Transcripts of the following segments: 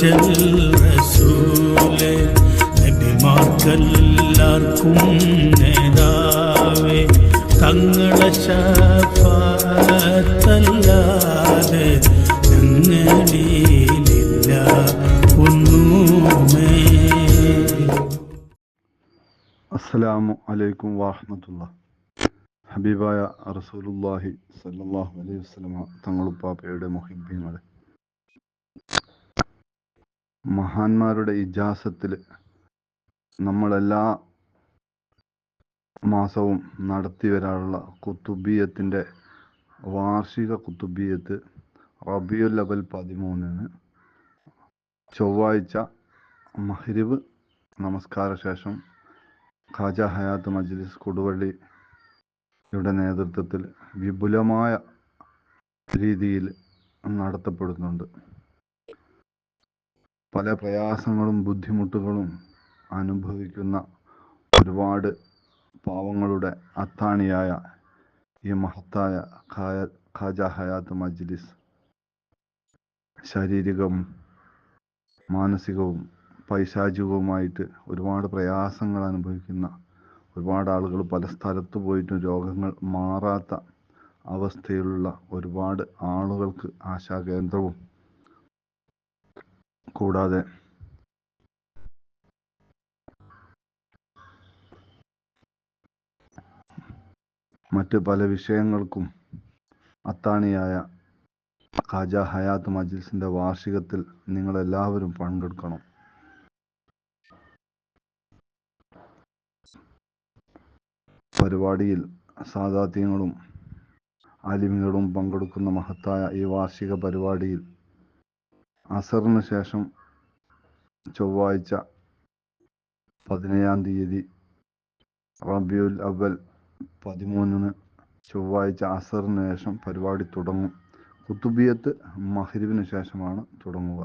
അഫ്ജൽ റസൂലെ നബിമാർക്കെല്ലാവർക്കും നേതാവേ തങ്ങളെ ശാഫത്തല്ലാതെ ഞങ്ങളിലില്ല ഒന്നുമേ. അസ്സലാമു അലൈക്കും വാഹമത്തുള്ള ഹബീബായ റസൂലുല്ലാഹി സല്ലല്ലാഹു അലൈഹി വസല്ലമ തങ്ങളുപ്പാപ്പയുടെ മുഹിബ്യങ്ങളെ മഹാന്മാരുടെ ഇജാസത്തിൽ നമ്മളെല്ലാ മാസവും നടത്തി വരാനുള്ള കുത്തുബിയത്തിന്റെ വാർഷിക കുത്തുബിയത്ത് റബിയുൽ അവൽ പതിമൂന്നിന് ചൊവ്വാഴ്ച മഹ്രിബ് നമസ്കാര ശേഷം ഖാജ ഹയാത്ത് മജ്ലിസ് കൊടുവള്ളിയുടെ നേതൃത്വത്തിൽ വിപുലമായ രീതിയിൽ നടത്തപ്പെടുന്നുണ്ട്. പല പ്രയാസങ്ങളും ബുദ്ധിമുട്ടുകളും അനുഭവിക്കുന്ന ഒരുപാട് പാവങ്ങളുടെ അത്താണിയായ ഈ മഹത്തായ ഖാജ ഹയാത്ത് മജ്ലിസ്. ശാരീരികവും മാനസികവും പൈശാചികവുമായിട്ട് ഒരുപാട് പ്രയാസങ്ങൾ അനുഭവിക്കുന്ന ഒരുപാട് ആളുകൾ പല സ്ഥലത്ത് പോയിട്ടും രോഗങ്ങൾ മാറാത്ത അവസ്ഥയിലുള്ള ഒരുപാട് ആളുകൾക്ക് ആശാകേന്ദ്രവും കൂടാതെ. മറ്റ് പല വിഷയങ്ങൾക്കും അത്താണിയായ ഖാജ ഹയാത്ത് മജിൽസിന്റെ വാർഷികത്തിൽ നിങ്ങൾ എല്ലാവരും പങ്കെടുക്കണം. പരിപാടിയിൽ സാദാത്യങ്ങളും ആലിമികളും പങ്കെടുക്കുന്ന മഹത്തായ ഈ വാർഷിക പരിപാടിയിൽ അസറിന് ശേഷം ചൊവ്വാഴ്ച പതിനേഴാം തീയതി റബിയുൽ അവൽ പതിമൂന്നിന് ചൊവ്വാഴ്ച അസറിന് ശേഷം പരിപാടി തുടങ്ങും. കുത്തുബിയത്ത് മഹരിവിന് ശേഷമാണ് തുടങ്ങുക.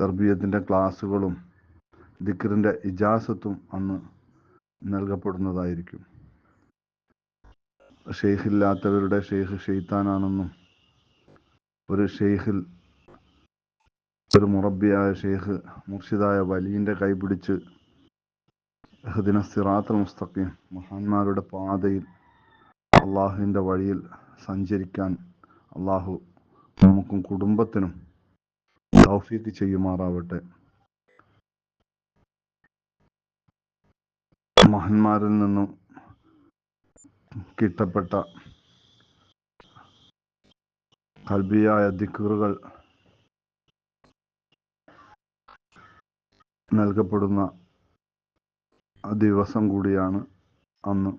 തർബീയത്തിന്റെ ക്ലാസ്സുകളും ദിക്കറിന്റെ ഇജാസത്തും അന്ന് നൽകപ്പെടുന്നതായിരിക്കും. ഷെയ്ഖില്ലാത്തവരുടെ ഷെയ്ഖ് ഷെയ്ത്താനാണെന്നും ഒരു ഷെയ്ഖിൽ ഒരു മുറബിയായ ഷെയ്ഖ് മുർഷിദായ വലിയന്റെ കൈപിടിച്ച് ഹദിന സിറാത്ത് മുസ്തഖീം മഹാന്മാരുടെ പാതയിൽ അള്ളാഹുവിന്റെ വഴിയിൽ സഞ്ചരിക്കാൻ അള്ളാഹു നമുക്കും കുടുംബത്തിനും തൗഫീക്ക് ചെയ്യുമാറാവട്ടെ. മഹന്മാരിൽ നിന്നും കിട്ടപ്പെട്ട കൽബിയായ ദിക്കുറുകൾ നൽകപ്പെടുന്ന ദിവസം കൂടിയാണ് അന്ന്.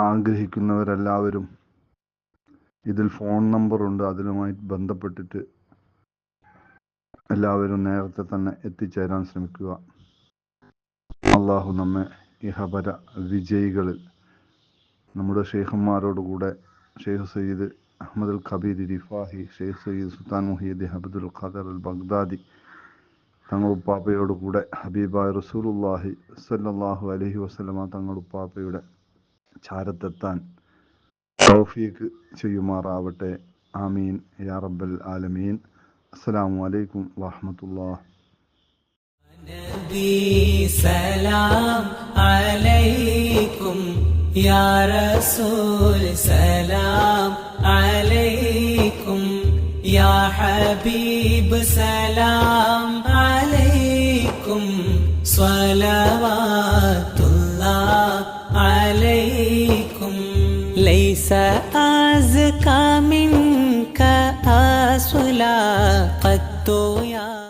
ആഗ്രഹിക്കുന്നവരെല്ലാവരും ഇതിൽ ഫോൺ നമ്പർ ഉണ്ട്. അതിലുമായി ബന്ധപ്പെട്ടിട്ട് എല്ലാവരും നേരത്തെ തന്നെ എത്തിച്ചേരാൻ ശ്രമിക്കുക. അള്ളാഹു നമ്മെ ഇഹപര വിജയികളിൽ നമ്മുടെ ഷെയ്ഖന്മാരോടുകൂടെ ഷെയ്ഖ് സയ്യിദ് അഹമ്മദ് അൽ ഖബീർ റിഫാഹി ഷെയ്ഖ് സയ്യിദ് സുൽത്താൻ മുഹീദ് ഹബദുൽ ഖദർ അൽ ബഗ്ദാദി തങ്ങൾ ഉപ്പാപ്പയോടുകൂടെ ഹബീബായ റസൂലുല്ലാഹി സല്ലാഹു അലഹി വസ്ലമ തങ്ങളുപ്പാപ്പയുടെ ചാരത്തെത്താൻ തൗഫീഖ് ചെയ്യുമാറാവട്ടെ. ആമീൻ. യാ റബ്ബൽ ആലമീൻ. അസ്സലാമു അലൈക്കും വറഹമത്തുല്ലാ നബി സലാം അലൈക്കും يا رسول سلام عليكم يا حبيب سلام عليكم صلوات الله عليكم ليس أزكى منك أصلا قد يا